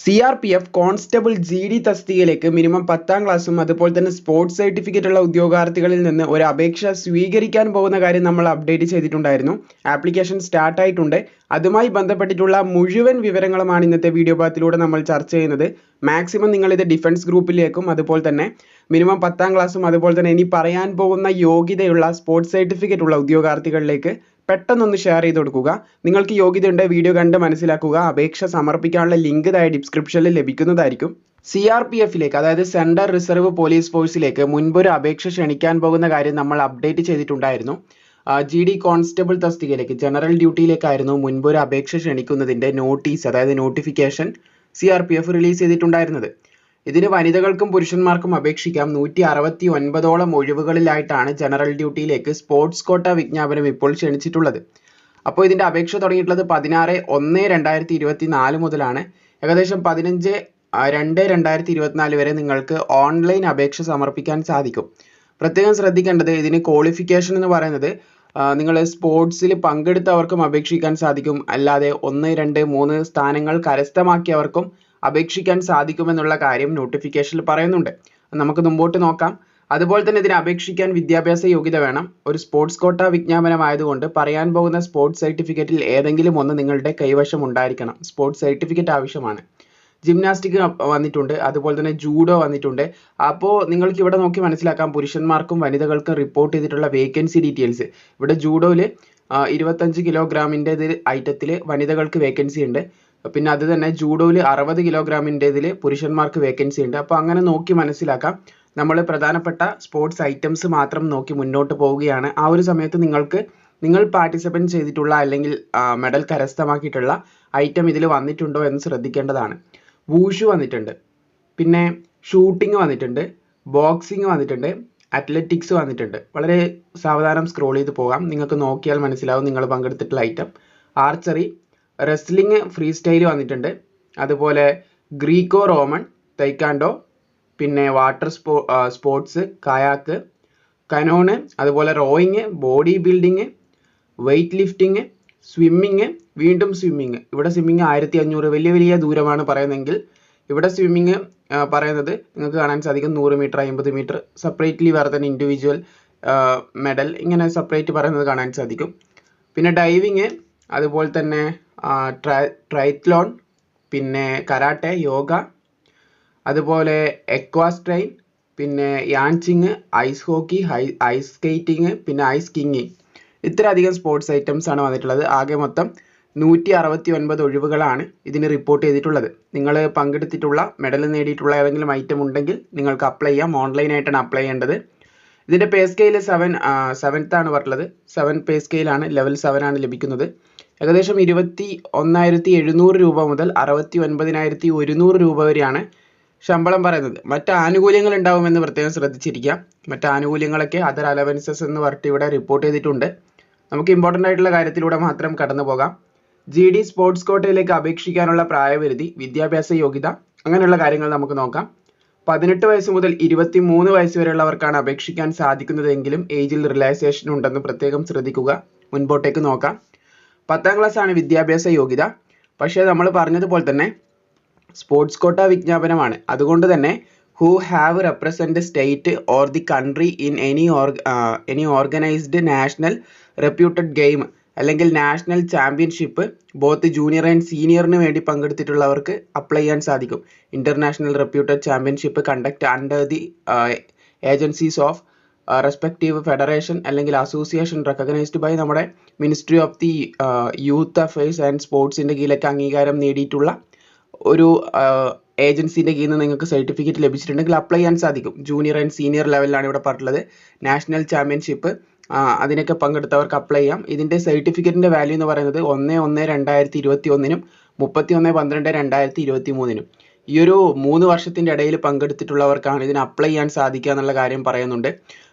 C R P F constable G D തസ്തികയിലേക്ക് minimum പത്താം ക്ലാസ്സും അതുപോലെ തന്നെ സ്പോർട്സ് സർട്ടിഫിക്കറ്റ് ഉള്ള ഉദ്യോഗാർത്ഥികളിൽ നിന്ന് ഒരു അപേക്ഷ സ്വീകരിക്കാൻ പോകുന്ന കാര്യം നമ്മൾ അപ്ഡേറ്റ് ചെയ്തിട്ടുണ്ടായിരുന്നു. ആപ്ലിക്കേഷൻ സ്റ്റാർട്ട് ആയിട്ടുണ്ട്. അതുമായി ബന്ധപ്പെട്ടിട്ടുള്ള മുഴുവൻ വിവരങ്ങളുമാണ് ഇന്നത്തെ വീഡിയോ ഭാഗത്തിലൂടെ നമ്മൾ ചർച്ച ചെയ്യുന്നത്. മാക്സിമം നിങ്ങൾ ഇത് ഡിഫൻസ് ഗ്രൂപ്പിലേക്കും അതുപോലെ തന്നെ മിനിമം പത്താം ക്ലാസ്സും അതുപോലെ തന്നെ ഇനി പറയാൻ പോകുന്ന യോഗ്യതയുള്ള സ്പോർട്സ് സർട്ടിഫിക്കറ്റ് ഉള്ള ഉദ്യോഗാർത്ഥികളിലേക്ക് പെട്ടെന്നൊന്ന് ഷെയർ ചെയ്ത് കൊടുക്കുക. നിങ്ങൾക്ക് യോഗ്യതയുണ്ട് വീഡിയോ കണ്ട് മനസ്സിലാക്കുക. അപേക്ഷ സമർപ്പിക്കാനുള്ള ലിങ്ക് താഴെ ഡിസ്ക്രിപ്ഷനിൽ ലഭിക്കുന്നതായിരിക്കും. സി ആർ പി എഫിലേക്ക് അതായത് സെൻട്രൽ റിസർവ് പോലീസ് ഫോഴ്സിലേക്ക് മുൻപൊരു അപേക്ഷ ക്ഷണിക്കാൻ പോകുന്ന കാര്യം നമ്മൾ അപ്ഡേറ്റ് ചെയ്തിട്ടുണ്ടായിരുന്നു. ജി ഡി കോൺസ്റ്റബിൾ തസ്തികയിലേക്ക് ജനറൽ ഡ്യൂട്ടിയിലേക്കായിരുന്നു മുൻപൊരു അപേക്ഷ ക്ഷണിക്കുന്നതിന്റെ നോട്ടീസ് അതായത് notification C R P F release ചെയ്തിട്ടുണ്ടായിരുന്നത്. ഇതിന് വനിതകൾക്കും പുരുഷന്മാർക്കും അപേക്ഷിക്കാം. നൂറ്റി അറുപത്തി ഒൻപതോളം ഒഴിവുകളിലായിട്ടാണ് ജനറൽ ഡ്യൂട്ടിയിലേക്ക് സ്പോർട്സ് കോട്ട വിജ്ഞാപനം ഇപ്പോൾ ക്ഷണിച്ചിട്ടുള്ളത്. അപ്പോൾ ഇതിന്റെ അപേക്ഷ തുടങ്ങിയിട്ടുള്ളത് പതിനാറ് ഒന്ന് രണ്ടായിരത്തി ഇരുപത്തി നാല് മുതലാണ്. ഏകദേശം പതിനഞ്ച് രണ്ട് രണ്ടായിരത്തി ഇരുപത്തിനാല് വരെ നിങ്ങൾക്ക് ഓൺലൈൻ അപേക്ഷ സമർപ്പിക്കാൻ സാധിക്കും. പ്രത്യേകം ശ്രദ്ധിക്കേണ്ടത് ഇതിന് ക്വാളിഫിക്കേഷൻ എന്ന് പറയുന്നത് നിങ്ങൾ സ്പോർട്സിൽ പങ്കെടുത്തവർക്കും അപേക്ഷിക്കാൻ സാധിക്കും. അല്ലാതെ ഒന്ന് രണ്ട് മൂന്ന് സ്ഥാനങ്ങൾ കരസ്ഥമാക്കിയവർക്കും അപേക്ഷിക്കാൻ സാധിക്കുമെന്നുള്ള കാര്യം നോട്ടിഫിക്കേഷനിൽ പറയുന്നുണ്ട്. നമുക്ക് മുമ്പോട്ട് നോക്കാം. അതുപോലെ തന്നെ ഇതിന് അപേക്ഷിക്കാൻ വിദ്യാഭ്യാസ യോഗ്യത വേണം. ഒരു സ്പോർട്സ് കോട്ട വിജ്ഞാപനമായതുകൊണ്ട് പറയാൻ പോകുന്ന സ്പോർട്സ് സർട്ടിഫിക്കറ്റിൽ ഏതെങ്കിലും ഒന്ന് നിങ്ങളുടെ കൈവശം ഉണ്ടായിരിക്കണം. സ്പോർട്സ് സർട്ടിഫിക്കറ്റ് ആവശ്യമാണ്. ജിംനാസ്റ്റിക് വന്നിട്ടുണ്ട്. അതുപോലെ തന്നെ ജൂഡോ വന്നിട്ടുണ്ട്. അപ്പോൾ നിങ്ങൾക്ക് ഇവിടെ നോക്കി മനസ്സിലാക്കാം. പുരുഷന്മാർക്കും വനിതകൾക്കും റിപ്പോർട്ട് ചെയ്തിട്ടുള്ള വേക്കൻസി ഡീറ്റെയിൽസ് ഇവിടെ ജൂഡോയിൽ ഇരുപത്തഞ്ച് കിലോഗ്രാമിന്റെ ഇതിൽ ഐറ്റത്തിൽ വനിതകൾക്ക് വേക്കൻസി ഉണ്ട്. പിന്നെ അത് തന്നെ ജൂഡോയിൽ അറുപത് കിലോഗ്രാമിന്റെതിൽ പുരുഷന്മാർക്ക് വേക്കൻസി ഉണ്ട്. അപ്പോൾ അങ്ങനെ നോക്കി മനസ്സിലാക്കാം. നമ്മൾ പ്രധാനപ്പെട്ട സ്പോർട്സ് ഐറ്റംസ് മാത്രം നോക്കി മുന്നോട്ട് പോവുകയാണ്. ആ ഒരു സമയത്ത് നിങ്ങൾക്ക് നിങ്ങൾ പാർട്ടിസിപ്പേറ്റ് ചെയ്തിട്ടുള്ള അല്ലെങ്കിൽ മെഡൽ കരസ്ഥമാക്കിയിട്ടുള്ള ഐറ്റം ഇതിൽ വന്നിട്ടുണ്ടോ എന്ന് ശ്രദ്ധിക്കേണ്ടതാണ്. വൂഷു വന്നിട്ടുണ്ട്. പിന്നെ ഷൂട്ടിംഗ് വന്നിട്ടുണ്ട്. ബോക്സിംഗ് വന്നിട്ടുണ്ട്. അത്ലറ്റിക്സ് വന്നിട്ടുണ്ട്. വളരെ സാവധാനം സ്ക്രോൾ ചെയ്ത് പോകാം. നിങ്ങൾക്ക് നോക്കിയാൽ മനസ്സിലാവും നിങ്ങൾ പങ്കെടുത്തിട്ടുള്ള item archery wrestling free style വന്നിട്ടുണ്ട്. അതുപോലെ ഗ്രീക്കോ റോമൺ തൈക്കാണ്ടോ പിന്നെ വാട്ടർ സ്പോ സ്പോർട്സ് കായാക്ക് കനോണ് അതുപോലെ rowing body building weightlifting swimming വീണ്ടും സ്വിമ്മിങ്. ഇവിടെ സ്വിമ്മിങ് ആയിരത്തി അഞ്ഞൂറ് വലിയ വലിയ ദൂരമാണ് പറയുന്നതെങ്കിൽ ഇവിടെ സ്വിമ്മിങ് പറയുന്നത് നിങ്ങൾക്ക് കാണാൻ സാധിക്കും നൂറ് മീറ്റർ അമ്പത് മീറ്റർ സെപ്പറേറ്റ്ലി വേറെ തന്നെ ഇൻഡിവിജ്വൽ മെഡൽ ഇങ്ങനെ സെപ്പറേറ്റ് പറയുന്നത് കാണാൻ സാധിക്കും. പിന്നെ ഡൈവിങ് അതുപോലെ തന്നെ ട്രൈത്ലോൺ പിന്നെ കരാട്ടെ യോഗ അതുപോലെ എക്വാസ്ട്രെയിൻ പിന്നെ യാൻചിങ് ഐസ് ഹോക്കി ഐസ് സ്കേറ്റിംഗ് പിന്നെ ഐസ് കിങ്ങിങ്. ഇത്രയധികം സ്പോർട്സ് ഐറ്റംസ് ആണ് വന്നിട്ടുള്ളത്. ആകെ മൊത്തം നൂറ്റി അറുപത്തി ഒൻപത് ഒഴിവുകളാണ് ഇതിന് റിപ്പോർട്ട് ചെയ്തിട്ടുള്ളത്. നിങ്ങൾ പങ്കെടുത്തിട്ടുള്ള മെഡൽ നേടിയിട്ടുള്ള ഏതെങ്കിലും ഐറ്റം ഉണ്ടെങ്കിൽ നിങ്ങൾക്ക് അപ്ലൈ ചെയ്യാം. ഓൺലൈനായിട്ടാണ് അപ്ലൈ ചെയ്യേണ്ടത്. ഇതിന്റെ പേ സ്കെയിൽ സെവൻ സെവൻത്ത് ആണ് പറഞ്ഞിട്ടുള്ളത്. സെവൻ പേ സ്കെയിലാണ് ലെവൽ സെവൻ ആണ് ലഭിക്കുന്നത്. ഏകദേശം ഇരുപത്തി ഒന്നായിരത്തി എഴുന്നൂറ് രൂപ മുതൽ അറുപത്തി ഒൻപതിനായിരത്തി ഒരുന്നൂറ് രൂപ വരെയാണ് ശമ്പളം പറയുന്നത്. മറ്റ് ആനുകൂല്യങ്ങൾ ഉണ്ടാവുമെന്ന് പ്രത്യേകം ശ്രദ്ധിച്ചിരിക്കുക മറ്റ് ആനുകൂല്യങ്ങളൊക്കെ അതർ അലവൻസസ് എന്ന് പറഞ്ഞിട്ട് ഇവിടെ റിപ്പോർട്ട് ചെയ്തിട്ടുണ്ട്. നമുക്ക് ഇമ്പോർട്ടന്റ് ആയിട്ടുള്ള കാര്യത്തിലൂടെ മാത്രം കടന്നു പോകാം. ജി ഡി സ്പോർട്സ് കോട്ടയിലേക്ക് അപേക്ഷിക്കാനുള്ള പ്രായപരിധി വിദ്യാഭ്യാസ യോഗ്യത അങ്ങനെയുള്ള കാര്യങ്ങൾ നമുക്ക് നോക്കാം. പതിനെട്ട് വയസ്സ് മുതൽ ഇരുപത്തി മൂന്ന് വയസ്സ് വരെയുള്ളവർക്കാണ് അപേക്ഷിക്കാൻ സാധിക്കുന്നതെങ്കിലും ഏജിൽ റിലാക്സേഷൻ ഉണ്ടെന്ന് പ്രത്യേകം ശ്രദ്ധിക്കുക. മുൻപോട്ടേക്ക് നോക്കാം. പത്താം ആണ് വിദ്യാഭ്യാസ യോഗ്യത. പക്ഷേ നമ്മൾ പറഞ്ഞതുപോലെ തന്നെ സ്പോർട്സ് കോട്ട വിജ്ഞാപനമാണ്. അതുകൊണ്ട് തന്നെ who have represent state or the country in any or any organised national reputed game അല്ലെങ്കിൽ national championship both junior and സീനിയറിന് വേണ്ടി പങ്കെടുത്തിട്ടുള്ളവർക്ക് അപ്ലൈ ചെയ്യാൻ സാധിക്കും. International reputed championship conduct under the agencies of respective federation അല്ലെങ്കിൽ association recognised by നമ്മുടെ ministry of the youth affairs and സ്പോർട്സിന്റെ കീഴിലൊക്കെ അംഗീകാരം നേടിയിട്ടുള്ള ഒരു ഏജൻസിന്റെ കീഴിൽ നിന്ന് നിങ്ങൾക്ക് സർട്ടിഫിക്കറ്റ് ലഭിച്ചിട്ടുണ്ടെങ്കിൽ അപ്ലൈ ചെയ്യാൻ സാധിക്കും. ജൂനിയർ ആൻഡ് സീനിയർ ലെവലിലാണ് ഇവിടെ പറഞ്ഞിട്ടുള്ളത്. നാഷണൽ ചാമ്പ്യൻഷിപ്പ് അതിനൊക്കെ പങ്കെടുത്തവർക്ക് അപ്ലൈ ചെയ്യാം. ഇതിന്റെ സർട്ടിഫിക്കറ്റിന്റെ വാല്യൂ എന്ന് പറയുന്നത് ഒന്ന് ഒന്ന് രണ്ടായിരത്തി ഇരുപത്തി ഒന്നിനും മുപ്പത്തി ഒന്ന് പന്ത്രണ്ട് രണ്ടായിരത്തി ഇരുപത്തി മൂന്നിനും ഈ ഒരു മൂന്ന് വർഷത്തിന്റെ ഇടയിൽ പങ്കെടുത്തിട്ടുള്ളവർക്കാണ് ഇതിന് അപ്ലൈ ചെയ്യാൻ സാധിക്കുക എന്നുള്ള കാര്യം പറയുന്നുണ്ട്.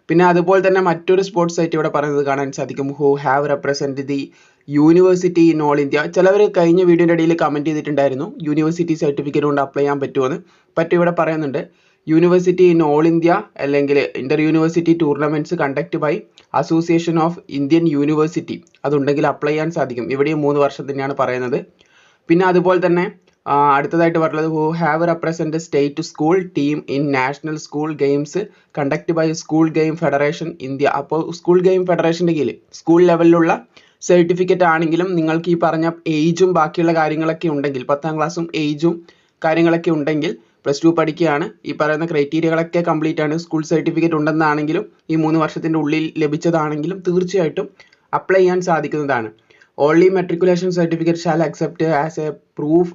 പിന്നെ അതുപോലെ തന്നെ മറ്റൊരു സ്പോർട്സ് സൈറ്റ് ഇവിടെ പറയുന്നത് കാണാൻ സാധിക്കും. Who have represent the university in all India ചിലവർ കഴിഞ്ഞ വീഡിയോയുടെ ഇടയിൽ കമന്റ് ചെയ്തിട്ടുണ്ടായിരുന്നു. യൂണിവേഴ്സിറ്റി സർട്ടിഫിക്കറ്റ് കൊണ്ട് അപ്ലൈ ചെയ്യാൻ പറ്റുമെന്ന് പറ്റും ഇവിടെ പറയുന്നുണ്ട്. യൂണിവേഴ്സിറ്റി ഇൻ ഓൾ ഇന്ത്യ അല്ലെങ്കിൽ inter university tournaments conduct by association of Indian university അതുണ്ടെങ്കിൽ അപ്ലൈ ചെയ്യാൻ സാധിക്കും. ഇവിടെയും മൂന്ന് വർഷം തന്നെയാണ് പറയുന്നത്. പിന്നെ അതുപോലെ തന്നെ അടുത്തതായിട്ട് പറഞ്ഞത് who have represent state school team in national school games conduct by school game federation India അപ്പോൾ സ്കൂൾ ഗെയിം ഫെഡറേഷന്റെ കീഴിൽ സ്കൂൾ ലെവലിലുള്ള സർട്ടിഫിക്കറ്റ് ആണെങ്കിലും നിങ്ങൾക്ക് ഈ പറഞ്ഞ ഏജും ബാക്കിയുള്ള കാര്യങ്ങളൊക്കെ ഉണ്ടെങ്കിൽ പത്താം ക്ലാസ്സും ഏജും കാര്യങ്ങളൊക്കെ ഉണ്ടെങ്കിൽ പ്ലസ് ടു പഠിക്കുകയാണ്. ഈ പറയുന്ന ക്രൈറ്റീരിയകളൊക്കെ കംപ്ലീറ്റ് ആണ്. സ്കൂൾ സർട്ടിഫിക്കറ്റ് ഉണ്ടെന്നാണെങ്കിലും ഈ മൂന്ന് വർഷത്തിന്റെ ഉള്ളിൽ ലഭിച്ചതാണെങ്കിലും തീർച്ചയായിട്ടും അപ്ലൈ ചെയ്യാൻ സാധിക്കുന്നതാണ്. Only matriculation certificate shall accept as a proof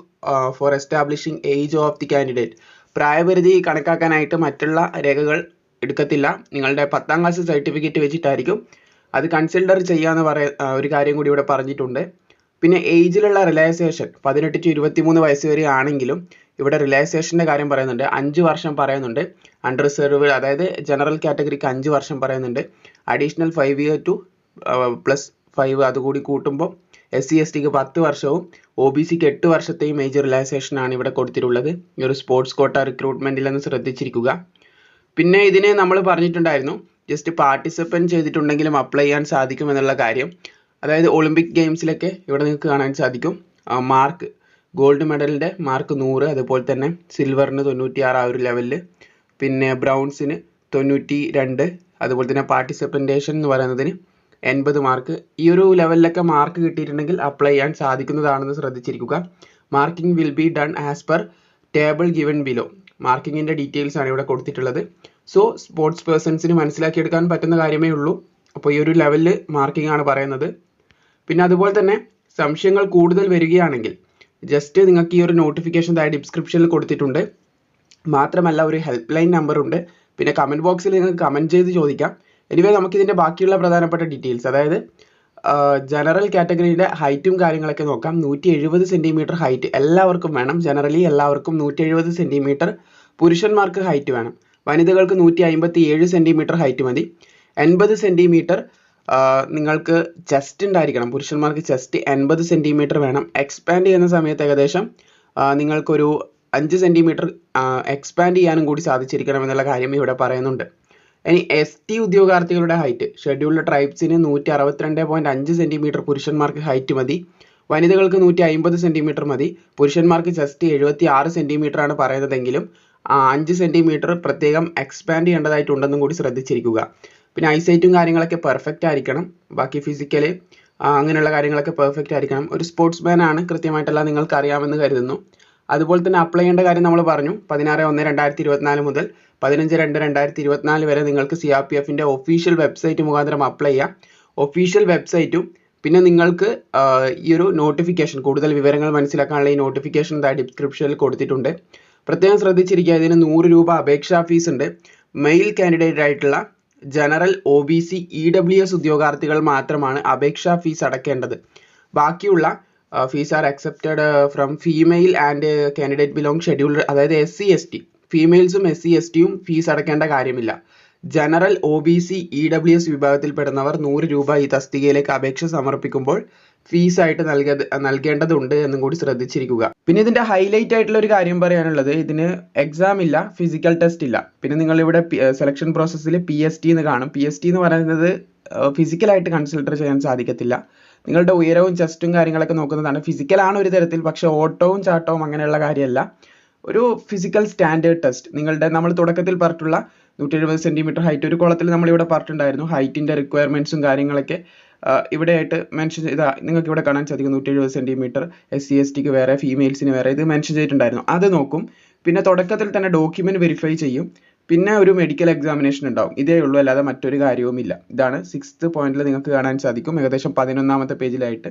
for establishing age of the candidate പ്രായപരിധി കണക്കാക്കാനായിട്ട് മറ്റുള്ള രേഖകൾ എടുക്കത്തില്ല. നിങ്ങളുടെ പത്താം ക്ലാസ് സർട്ടിഫിക്കറ്റ് വെച്ചിട്ടായിരിക്കും. അത് കൺസിഡർ ചെയ്യാന്ന് പറയ ഒരു കാര്യം കൂടി ഇവിടെ പറഞ്ഞിട്ടുണ്ട്. പിന്നെ ഏജിലുള്ള റിലാക്സേഷൻ പതിനെട്ട് ടു ഇരുപത്തിമൂന്ന് വയസ്സ് വരെ ആണെങ്കിലും ഇവിടെ റിലാക്സേഷന്റെ കാര്യം പറയുന്നുണ്ട്. അഞ്ച് വർഷം പറയുന്നുണ്ട്. അണ്ടർ റിസർവ് അതായത് ജനറൽ കാറ്റഗറിക്ക് അഞ്ച് വർഷം പറയുന്നുണ്ട്. Additional five year two plus five അതുകൂടി കൂട്ടുമ്പോൾ എസ് സി എസ് ടിക്ക് പത്ത് വർഷവും ഒ ബി സിക്ക് എട്ട് വർഷത്തെയും മേജർ റിലാക്സേഷൻ ആണ് ഇവിടെ കൊടുത്തിട്ടുള്ളത്. ഈ ഒരു സ്പോർട്സ് കോട്ട റിക്രൂട്ട്മെന്റിലെന്ന് ശ്രദ്ധിച്ചിരിക്കുക. പിന്നെ ഇതിനെ നമ്മൾ പറഞ്ഞിട്ടുണ്ടായിരുന്നു ജസ്റ്റ് പാർട്ടിസിപ്പൻ ചെയ്തിട്ടുണ്ടെങ്കിലും അപ്ലൈ ചെയ്യാൻ സാധിക്കും എന്നുള്ള കാര്യം. അതായത് ഒളിമ്പിക് ഗെയിംസിലൊക്കെ ഇവിടെ നിങ്ങൾക്ക് കാണാൻ സാധിക്കും. മാർക്ക് ഗോൾഡ് മെഡലിന്റെ മാർക്ക് നൂറ് അതുപോലെ തന്നെ സിൽവറിന് തൊണ്ണൂറ്റിയാറ് ആ ഒരു ലെവലിൽ പിന്നെ ബ്രൗൺസിന് തൊണ്ണൂറ്റി രണ്ട് അതുപോലെ തന്നെ പാർട്ടിസിപ്പന്റേഷൻ എന്ന് പറയുന്നതിന് എൺപത് മാർക്ക് ഈ ഒരു ലെവലിലൊക്കെ മാർക്ക് കിട്ടിയിട്ടുണ്ടെങ്കിൽ അപ്ലൈ ചെയ്യാൻ സാധിക്കുന്നതാണെന്ന് ശ്രദ്ധിച്ചിരിക്കുക. Marking will be done as per table given below മാർക്കിങ്ങിന്റെ details ആണ് ഇവിടെ കൊടുത്തിട്ടുള്ളത്. സോ സ്പോർട്സ് പേഴ്സൺസിന് മനസ്സിലാക്കിയെടുക്കാൻ പറ്റുന്ന കാര്യമേ ഉള്ളൂ. അപ്പോൾ ഈ ഒരു ലെവലിൽ മാർക്കിംഗ് ആണ് പറയുന്നത്. പിന്നെ അതുപോലെ തന്നെ സംശയങ്ങൾ കൂടുതൽ വരികയാണെങ്കിൽ ജസ്റ്റ് നിങ്ങൾക്ക് ഈ ഒരു നോട്ടിഫിക്കേഷൻ താഴെ ഡിസ്ക്രിപ്ഷനിൽ കൊടുത്തിട്ടുണ്ട്. മാത്രമല്ല ഒരു ഹെൽപ്പ് ലൈൻ നമ്പർ ഉണ്ട്. പിന്നെ കമന്റ് ബോക്സിൽ നിങ്ങൾക്ക് കമന്റ് ചെയ്ത് ചോദിക്കാം. എനിവേ നമുക്ക് ഇതിന്റെ ബാക്കിയുള്ള പ്രധാനപ്പെട്ട ഡീറ്റെയിൽസ് അതായത് ജനറൽ കാറ്റഗറിയുടെ ഹൈറ്റും കാര്യങ്ങളൊക്കെ നോക്കാം. നൂറ്റി എഴുപത് സെന്റിമീറ്റർ ഹൈറ്റ് എല്ലാവർക്കും വേണം. ജനറലി എല്ലാവർക്കും നൂറ്റി എഴുപത് സെന്റിമീറ്റർ പുരുഷന്മാർക്ക് ഹൈറ്റ് വേണം. വനിതകൾക്ക് നൂറ്റി അമ്പത്തി ഏഴ് സെന്റിമീറ്റർ ഹൈറ്റ് മതി. എൺപത് സെന്റിമീറ്റർ നിങ്ങൾക്ക് ചെസ്റ്റ് ഉണ്ടായിരിക്കണം. പുരുഷന്മാർക്ക് ചെസ്റ്റ് എൺപത് സെന്റിമീറ്റർ വേണം. എക്സ്പാൻഡ് ചെയ്യുന്ന സമയത്ത് ഏകദേശം നിങ്ങൾക്കൊരു അഞ്ച് സെന്റിമീറ്റർ എക്സ്പാൻഡ് ചെയ്യാനും കൂടി സാധിച്ചിരിക്കണം എന്നുള്ള കാര്യം ഇവിടെ പറയുന്നുണ്ട്. ഇനി എസ് ടി ഉദ്യോഗാർത്ഥികളുടെ ഹൈറ്റ് ഷെഡ്യൂൾഡ് ട്രൈബ്സിന് നൂറ്റി അറുപത്തിരണ്ട് പോയിന്റ് അഞ്ച് സെന്റിമീറ്റർ പുരുഷന്മാർക്ക് ഹൈറ്റ് മതി. വനിതകൾക്ക് നൂറ്റി അമ്പത് സെന്റിമീറ്റർ മതി. പുരുഷന്മാർക്ക് ജസ്റ്റ് എഴുപത്തി ആറ് ആണ് പറയുന്നതെങ്കിലും അഞ്ച് സെന്റിമീറ്റർ പ്രത്യേകം എക്സ്പാൻഡ് ചെയ്യേണ്ടതായിട്ടുണ്ടെന്നും കൂടി ശ്രദ്ധിച്ചിരിക്കുക. പിന്നെ ഐസൈറ്റും കാര്യങ്ങളൊക്കെ പെർഫെക്റ്റ് ആയിരിക്കണം. ബാക്കി ഫിസിക്കലി അങ്ങനെയുള്ള കാര്യങ്ങളൊക്കെ പെർഫെക്റ്റ് ആയിരിക്കണം. ഒരു സ്പോർട്സ് മാൻ ആണ് കൃത്യമായിട്ടെല്ലാം നിങ്ങൾക്ക് അറിയാമെന്ന് കരുതുന്നു. അതുപോലെ തന്നെ അപ്ലൈ ചെയ്യേണ്ട കാര്യം നമ്മൾ പറഞ്ഞു. പതിനാറ് ഒന്ന് രണ്ടായിരത്തി ഇരുപത്തിനാല് മുതൽ പതിനഞ്ച് രണ്ട് രണ്ടായിരത്തി ഇരുപത്തിനാല് വരെ നിങ്ങൾക്ക് സി ആർ പി എഫിന്റെ ഒഫീഷ്യൽ വെബ്സൈറ്റ് മുഖാന്തരം അപ്ലൈ ചെയ്യാം. ഒഫീഷ്യൽ വെബ്സൈറ്റും പിന്നെ നിങ്ങൾക്ക് ഈ ഒരു നോട്ടിഫിക്കേഷൻ കൂടുതൽ വിവരങ്ങൾ മനസ്സിലാക്കാനുള്ള ഈ നോട്ടിഫിക്കേഷൻ ഡിസ്ക്രിപ്ഷനിൽ കൊടുത്തിട്ടുണ്ട്. പ്രത്യേകം ശ്രദ്ധിച്ചിരിക്കുക ഇതിന് നൂറ് രൂപ അപേക്ഷാ ഫീസ് ഉണ്ട്. മെയിൽ കാൻഡിഡേറ്റ് ആയിട്ടുള്ള general O B C E W S ഉദ്യോഗാർത്ഥികൾ മാത്രമാണ് അപേക്ഷാ ഫീസ് അടക്കേണ്ടത്. ബാക്കിയുള്ള fees are accepted from female and candidate belong scheduled അതായത് എസ് സി എസ് ടി ഫീമെയിൽസും എസ് സി എസ് ടിയും ഫീസ് അടക്കേണ്ട കാര്യമില്ല. General O B C E W S വിഭാഗത്തിൽപ്പെടുന്നവർ നൂറ് രൂപ ഈ തസ്തികയിലേക്ക് അപേക്ഷ സമർപ്പിക്കുമ്പോൾ ഫീസ് ആയിട്ട് നൽക നൽകേണ്ടതുണ്ട് എന്നും കൂടി ശ്രദ്ധിച്ചിരിക്കുക. പിന്നെ ഇതിന്റെ ഹൈലൈറ്റ് ആയിട്ടുള്ള ഒരു കാര്യം പറയാനുള്ളത് ഇതിന് എക്സാം ഇല്ല ഫിസിക്കൽ ടെസ്റ്റ് ഇല്ല. പിന്നെ നിങ്ങൾ ഇവിടെ സെലക്ഷൻ പ്രോസസ്സിൽ പി എസ് ടി എന്ന് കാണും. പി എസ് ടി എന്ന് പറയുന്നത് ഫിസിക്കലായിട്ട് കൺസിഡർ ചെയ്യാൻ സാധിക്കത്തില്ല. നിങ്ങളുടെ ഉയരവും ചെസ്റ്റും കാര്യങ്ങളൊക്കെ നോക്കുന്നതാണ്. ഫിസിക്കലാണ് ഒരു തരത്തിൽ പക്ഷെ ഓട്ടവും ചാട്ടവും അങ്ങനെയുള്ള കാര്യമല്ല. ഒരു ഫിസിക്കൽ സ്റ്റാൻഡേർഡ് ടെസ്റ്റ് നിങ്ങളുടെ നമ്മൾ തുടക്കത്തിൽ പറഞ്ഞിട്ടുള്ള നൂറ്റി എഴുപത് സെന്റിമീറ്റർ ഹൈറ്റ് ഒരു കുളത്തിൽ നമ്മളിവിടെ പറഞ്ഞിട്ടുണ്ടായിരുന്നു. ഹൈറ്റിന്റെ റിക്വയർമെന്റ്സും കാര്യങ്ങളൊക്കെ ഇവിടെയായിട്ട് മെൻഷൻ ചെയ്ത നിങ്ങൾക്ക് ഇവിടെ കാണാൻ സാധിക്കും നൂറ്റി എഴുപത് സെന്റിമീറ്റർ എസ് സി എസ് ടിക്ക് വേറെ ഫീമെയിൽസിന് വേറെ ഇത് മെൻഷൻ ചെയ്തിട്ടുണ്ടായിരുന്നു. അത് നോക്കും. പിന്നെ തുടക്കത്തിൽ തന്നെ ഡോക്യുമെന്റ് വെരിഫൈ ചെയ്യും. പിന്നെ ഒരു മെഡിക്കൽ എക്സാമിനേഷൻ ഉണ്ടാവും. ഇതേ ഉള്ളൂ അല്ലാതെ മറ്റൊരു കാര്യവുമില്ല. ഇതാണ് സിക്സ്ത് പോയിന്റിൽ നിങ്ങൾക്ക് കാണാൻ സാധിക്കും. ഏകദേശം പതിനൊന്നാമത്തെ പേജിലായിട്ട്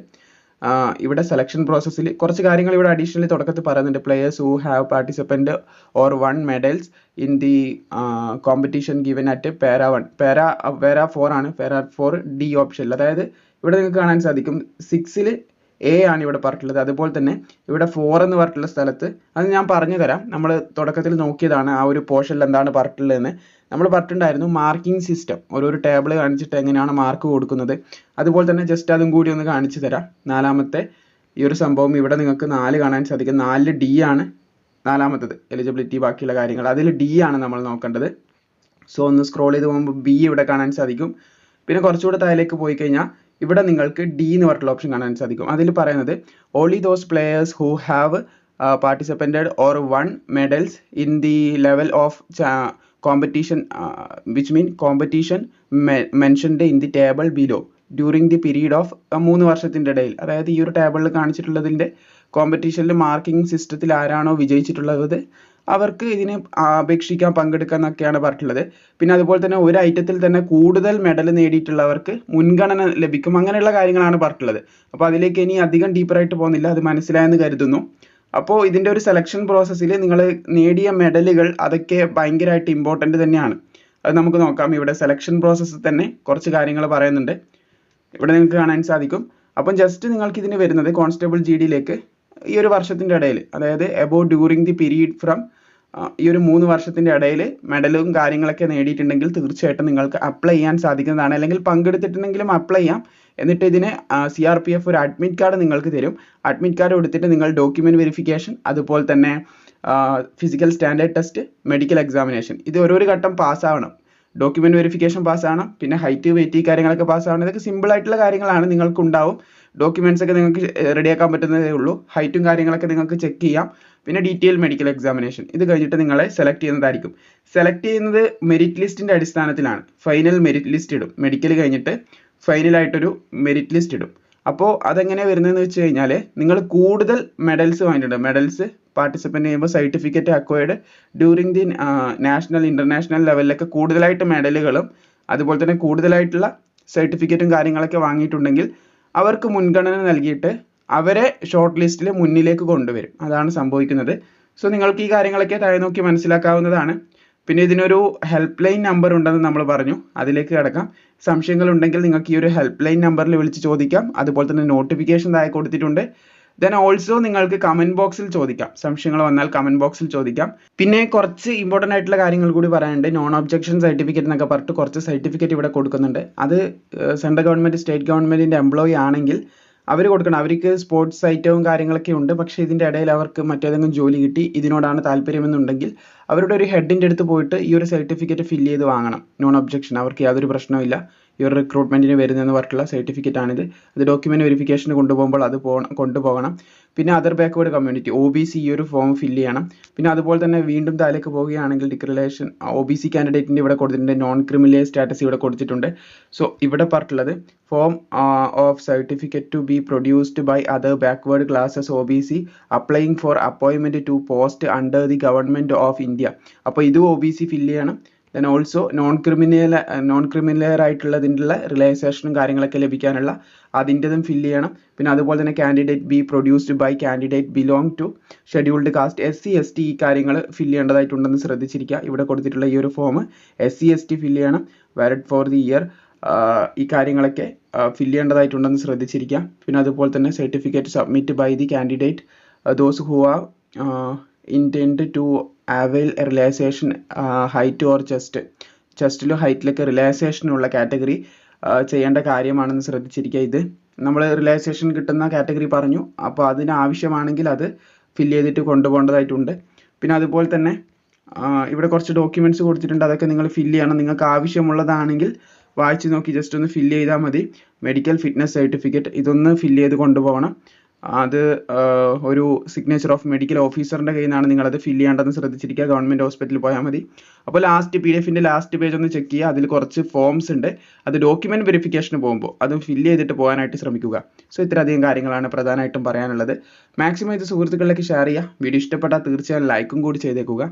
ഇവിടെ സെലക്ഷൻ പ്രോസസ്സിൽ കുറച്ച് കാര്യങ്ങൾ ഇവിടെ അഡീഷണലി തുടക്കത്തിൽ പറയുന്നുണ്ട്. Players who have participant or won medals in the competition given at para one para para four ആണ്. പാര ഫോർ ഡി ഓപ്ഷനിൽ അതായത് ഇവിടെ നിങ്ങൾക്ക് കാണാൻ സാധിക്കും സിക്സിൽ എ ആണ് ഇവിടെ പറഞ്ഞിട്ടുള്ളത്. അതുപോലെ തന്നെ ഇവിടെ ഫോർ എന്ന് പറഞ്ഞിട്ടുള്ള സ്ഥലത്ത് അത് ഞാൻ പറഞ്ഞു തരാം. നമ്മൾ തുടക്കത്തിൽ നോക്കിയതാണ് ആ ഒരു പോർഷനിൽ എന്താണ് പറഞ്ഞിട്ടുള്ളതെന്ന്. നമ്മൾ പറഞ്ഞിട്ടുണ്ടായിരുന്നു മാർക്കിംഗ് സിസ്റ്റം ഓരോരോ ടേബിൾ കാണിച്ചിട്ട് എങ്ങനെയാണ് മാർക്ക് കൊടുക്കുന്നത്. അതുപോലെ തന്നെ ജസ്റ്റ് അതും കൂടി ഒന്ന് കാണിച്ചു തരാം. നാലാമത്തെ ഈ ഒരു സംഭവം ഇവിടെ നിങ്ങൾക്ക് നാല് കാണാൻ സാധിക്കും. നാലിൽ ഡി ആണ് നാലാമത്തത്. എലിജിബിലിറ്റി ബാക്കിയുള്ള കാര്യങ്ങൾ. അതിൽ ഡി ആണ് നമ്മൾ നോക്കേണ്ടത്. സോ ഒന്ന് സ്ക്രോൾ ചെയ്ത് പോകുമ്പോൾ ബി ഇവിടെ കാണാൻ സാധിക്കും. പിന്നെ കുറച്ചുകൂടെ താഴേക്ക് പോയി കഴിഞ്ഞാൽ ഇവിടെ നിങ്ങൾക്ക് ഡി എന്ന് പറഞ്ഞിട്ടുള്ള ഓപ്ഷൻ കാണാൻ സാധിക്കും. അതിൽ പറയുന്നത് only those players who have participated or won medals in the level of competition which mean competition mentioned in the table below during the period of മൂന്ന് വർഷത്തിന്റെ ഇടയിൽ അതായത് ഈ ഒരു ടേബിളിൽ കാണിച്ചിട്ടുള്ളതിന്റെ കോമ്പറ്റീഷനിൽ മാർക്കിംഗ് സിസ്റ്റത്തിൽ ആരാണോ വിജയിച്ചിട്ടുള്ളത് അവർക്ക് ഇതിന് അപേക്ഷിക്കാൻ പങ്കെടുക്കാം എന്നൊക്കെയാണ് പറഞ്ഞിട്ടുള്ളത്. പിന്നെ അതുപോലെ തന്നെ ഒരു ഐറ്റത്തിൽ തന്നെ കൂടുതൽ മെഡൽ നേടിയിട്ടുള്ളവർക്ക് മുൻഗണന ലഭിക്കും അങ്ങനെയുള്ള കാര്യങ്ങളാണ് പറഞ്ഞിട്ടുള്ളത്. അപ്പോൾ അതിലേക്ക് ഇനി അധികം ഡീപ്പറായിട്ട് പോകുന്നില്ല അത് മനസ്സിലായെന്ന് കരുതുന്നു. അപ്പോൾ ഇതിന്റെ ഒരു സെലക്ഷൻ പ്രോസസ്സിൽ നിങ്ങൾ നേടിയ മെഡലുകൾ അതൊക്കെ ഭയങ്കരമായിട്ട് ഇമ്പോർട്ടന്റ് തന്നെയാണ്. അത് നമുക്ക് നോക്കാം. ഇവിടെ സെലക്ഷൻ പ്രോസസ്സിൽ തന്നെ കുറച്ച് കാര്യങ്ങൾ പറയുന്നുണ്ട്. ഇവിടെ നിങ്ങൾക്ക് കാണാൻ സാധിക്കും. അപ്പം ജസ്റ്റ് നിങ്ങൾക്ക് ഇതിന് വരുന്നത് കോൺസ്റ്റബിൾ ജി ഡിയിലേക്ക് ഈ ഒരു വർഷത്തിന്റെ ഇടയിൽ അതായത് above during the period from ഈ ഒരു മൂന്ന് വർഷത്തിന്റെ ഇടയിൽ മെഡലും കാര്യങ്ങളൊക്കെ നേടിയിട്ടുണ്ടെങ്കിൽ തീർച്ചയായിട്ടും നിങ്ങൾക്ക് അപ്ലൈ ചെയ്യാൻ സാധിക്കുന്നതാണ്. അല്ലെങ്കിൽ പങ്കെടുത്തിട്ടുണ്ടെങ്കിലും അപ്ലൈ ചെയ്യാം. എന്നിട്ട് ഇതിന് സി ആർ പി എഫ് ഒരു അഡ്മിറ്റ് കാർഡ് നിങ്ങൾക്ക് തരും. അഡ്മിറ്റ് കാർഡ് കൊടുത്തിട്ട് നിങ്ങൾ ഡോക്യുമെന്റ് വെരിഫിക്കേഷൻ അതുപോലെ തന്നെ physical standard test medical examination ഇത് ഓരോരു ഘട്ടം പാസ്സാവണം ഡോക്യുമെന്റ് വെരിഫിക്കേഷൻ പാസ്സാവണം പിന്നെ ഹൈറ്റ് വെയിറ്റ് കാര്യങ്ങളൊക്കെ പാസ്സാവണം ഇതൊക്കെ സിമ്പിൾ ആയിട്ടുള്ള കാര്യങ്ങളാണ് നിങ്ങൾക്ക് ഉണ്ടാവും ഡോക്യുമെന്റ്സ് ഒക്കെ നിങ്ങൾക്ക് റെഡിയാക്കാൻ പറ്റുന്നതേ ഉള്ളൂ. ഹൈറ്റും കാര്യങ്ങളൊക്കെ നിങ്ങൾക്ക് ചെക്ക് ചെയ്യാം. പിന്നെ ഡീറ്റെയിൽ മെഡിക്കൽ എക്സാമിനേഷൻ ഇത് കഴിഞ്ഞിട്ട് നിങ്ങളെ സെലക്ട് ചെയ്യുന്നതായിരിക്കും. സെലക്ട് ചെയ്യുന്നത് മെറിറ്റ് ലിസ്റ്റിന്റെ അടിസ്ഥാനത്തിലാണ്. ഫൈനൽ മെറിറ്റ് ലിസ്റ്റ് ഇടും. മെഡിക്കൽ കഴിഞ്ഞിട്ട് ഫൈനലായിട്ടൊരു മെറിറ്റ് ലിസ്റ്റ് ഇടും. അപ്പോൾ അതെങ്ങനെ വരുന്നതെന്ന് വെച്ച് കഴിഞ്ഞാൽ നിങ്ങൾ കൂടുതൽ മെഡൽസ് വാങ്ങിയിട്ടുണ്ട്. മെഡൽസ് പാർട്ടിസിപ്പന്റ് ചെയ്യുമ്പോൾ certificate acquired during the national international ലെവലിലൊക്കെ കൂടുതലായിട്ട് മെഡലുകളും അതുപോലെ തന്നെ കൂടുതലായിട്ടുള്ള സർട്ടിഫിക്കറ്റും കാര്യങ്ങളൊക്കെ വാങ്ങിയിട്ടുണ്ടെങ്കിൽ അവർക്ക് മുൻഗണന നൽകിയിട്ട് അവരെ ഷോർട്ട് ലിസ്റ്റിൽ മുന്നിലേക്ക് കൊണ്ടുവരും. അതാണ് സംഭവിക്കുന്നത്. സോ നിങ്ങൾക്ക് ഈ കാര്യങ്ങളൊക്കെ താഴെ നോക്കി മനസ്സിലാക്കാവുന്നതാണ്. പിന്നെ ഇതിനൊരു ഹെൽപ്പ് ലൈൻ നമ്പർ ഉണ്ടെന്ന് നമ്മൾ പറഞ്ഞു. അതിലേക്ക് കിടക്കാം. സംശയങ്ങൾ ഉണ്ടെങ്കിൽ നിങ്ങൾക്ക് ഈ ഒരു ഹെൽപ്പ് ലൈൻ നമ്പറിൽ വിളിച്ച് ചോദിക്കാം. അതുപോലെ തന്നെ നോട്ടിഫിക്കേഷൻ താഴെ കൊടുത്തിട്ടുണ്ട്. ദെൻ ഓൾസോ നിങ്ങൾക്ക് കമന്റ് ബോക്സിൽ ചോദിക്കാം. സംശയങ്ങൾ വന്നാൽ കമന്റ് ബോക്സിൽ ചോദിക്കാം. പിന്നെ കുറച്ച് ഇമ്പോർട്ടന്റ് ആയിട്ടുള്ള കാര്യങ്ങൾ കൂടി പറയാനുണ്ട്. നോൺ ഒബ്ജക്ഷൻ സർട്ടിഫിക്കറ്റ് എന്നൊക്കെ പറഞ്ഞിട്ട് കുറച്ച് സർട്ടിഫിക്കറ്റ് ഇവിടെ കൊടുക്കുന്നുണ്ട്. അത് സെൻട്രൽ ഗവൺമെന്റ് സ്റ്റേറ്റ് ഗവൺമെന്റിന്റെ എംപ്ലോയി ആണെങ്കിൽ അവർ കൊടുക്കണം. അവർക്ക് സ്പോർട്സ് ഐറ്റവും കാര്യങ്ങളൊക്കെ ഉണ്ട്. പക്ഷേ ഇതിന്റെ ഇടയിൽ അവർക്ക് മറ്റേതെങ്കിലും ജോലി കിട്ടി ഇതിനോടാണ് താല്പര്യമെന്നുണ്ടെങ്കിൽ അവരുടെ ഒരു ഹെഡിന്റെ അടുത്ത് പോയിട്ട് ഈ ഒരു സർട്ടിഫിക്കറ്റ് ഫില്ല് ചെയ്ത് വാങ്ങണം. നോൺ ഒബ്ജക്ഷൻ അവർക്ക് യാതൊരു പ്രശ്നവുമില്ല. ഈ ഒരു റിക്രൂട്ട്മെന്റിന് വരുന്നതെന്ന് പറഞ്ഞിട്ടുള്ള സർട്ടിഫിക്കറ്റ് ആണിത്. അത് ഡോക്യുമെന്റ് വെരിഫിക്കേഷന് കൊണ്ടുപോകുമ്പോൾ അത് പോകണം കൊണ്ടുപോകണം. പിന്നെ other backward community O B C ഈ ഒരു ഫോം ഫില്ല് ചെയ്യണം. പിന്നെ അതുപോലെ തന്നെ വീണ്ടും താഴേക്ക് പോവുകയാണെങ്കിൽ ഡിക്ലറേഷൻ ഒ ബി സി കാൻഡിഡേറ്റിന്റെ ഇവിടെ കൊടുത്തിട്ടുണ്ട് നോൺ ക്രിമിനൽ സ്റ്റാറ്റസ് ഇവിടെ കൊടുത്തിട്ടുണ്ട്. സോ ഇവിടെ പറഞ്ഞിട്ടുള്ളത് form of certificate to be produced by other backward classes O B C applying for അപ്പോയിൻമെന്റ് to post under the government of India അപ്പോൾ ഇത് ഒ ബി സി ഫില്ല് ചെയ്യണം. Then also non criminal non criminal ആയിട്ടുള്ളതിന്റെ റിലൈസേഷനും കാര്യങ്ങളൊക്കെ ലഭിക്കാനുള്ള അതിന്റെതും fill ചെയ്യണം. പിന്നെ അതുപോലെ തന്നെ candidate be produced by candidate belong to scheduled caste S C S T ഈ കാര്യങ്ങൾ ഫില്ല് ചെയ്യേണ്ടതായിട്ടുണ്ടെന്ന് ശ്രദ്ധിച്ചിരിക്കുക. ഇവിടെ കൊടുത്തിട്ടുള്ള ഈ ഒരു form S C S T fill ചെയ്യണം. വാലിഡ് ഫോർ ദി ഇയർ ഈ കാര്യങ്ങളൊക്കെ ഫില്ല് ചെയ്യേണ്ടതായിട്ടുണ്ടെന്ന് ശ്രദ്ധിച്ചിരിക്കുക. പിന്നെ അതുപോലെ തന്നെ certificate submit by the candidate those who are intend to avail relaxation height or chest ചെസ്റ്റിലും ഹൈറ്റിലൊക്കെ റിലാക്സേഷനുള്ള കാറ്റഗറി ചെയ്യേണ്ട കാര്യമാണെന്ന് ശ്രദ്ധിച്ചിരിക്കുക ഇത്. നമ്മൾ റിലാക്സേഷൻ കിട്ടുന്ന കാറ്റഗറി പറഞ്ഞു. അപ്പോൾ അതിന് ആവശ്യമാണെങ്കിൽ അത് ഫില്ല് ചെയ്തിട്ട് കൊണ്ടുപോകേണ്ടതായിട്ടുണ്ട്. പിന്നെ അതുപോലെ തന്നെ ഇവിടെ കുറച്ച് ഡോക്യുമെന്റ്സ് കൊടുത്തിട്ടുണ്ട്. അതൊക്കെ നിങ്ങൾ ഫില്ല് ചെയ്യണം. നിങ്ങൾക്ക് ആവശ്യമുള്ളതാണെങ്കിൽ വായിച്ചു നോക്കി ജസ്റ്റ് ഒന്ന് ഫില്ല് ചെയ്താൽ മതി. മെഡിക്കൽ ഫിറ്റ്നസ് സർട്ടിഫിക്കറ്റ് ഇതൊന്ന് ഫില്ല് ചെയ്ത് കൊണ്ടുപോകണം. അത് ഒരു സിഗ്നേച്ചർ ഓഫ് മെഡിക്കൽ ഓഫീസറിന്റെ കയ്യിൽ നിന്നാണ് നിങ്ങളത് ഫില്ല് ചെയ്യേണ്ടതെന്ന് ശ്രദ്ധിച്ചിരിക്കുക. ഗവൺമെന്റ് ഹോസ്പിറ്റലിൽ പോയാൽ മതി. അപ്പോൾ ലാസ്റ്റ് പി ഡി എഫിന്റെ ലാസ്റ്റ് പേജ് ഒന്ന് ചെക്ക് ചെയ്യുക. അതിൽ കുറച്ച് ഫോംസ് ഉണ്ട്. അത് ഡോക്യുമെന്റ് വെരിഫിക്കേഷന് പോകുമ്പോൾ അത് ഫില്ല് ചെയ്തിട്ട് പോകാനായിട്ട് ശ്രമിക്കുക. സോ ഇത്രയധികം കാര്യങ്ങളാണ് പ്രധാനമായിട്ടും പറയാനുള്ളത്. മാക്സിമം ഇത് സുഹൃത്തുക്കളിലേക്ക് ഷെയർ ചെയ്യുക. വീഡിയോ ഇഷ്ടപ്പെട്ടാൽ തീർച്ചയായും ലൈക്കും കൂടി ചെയ്തേക്കുക.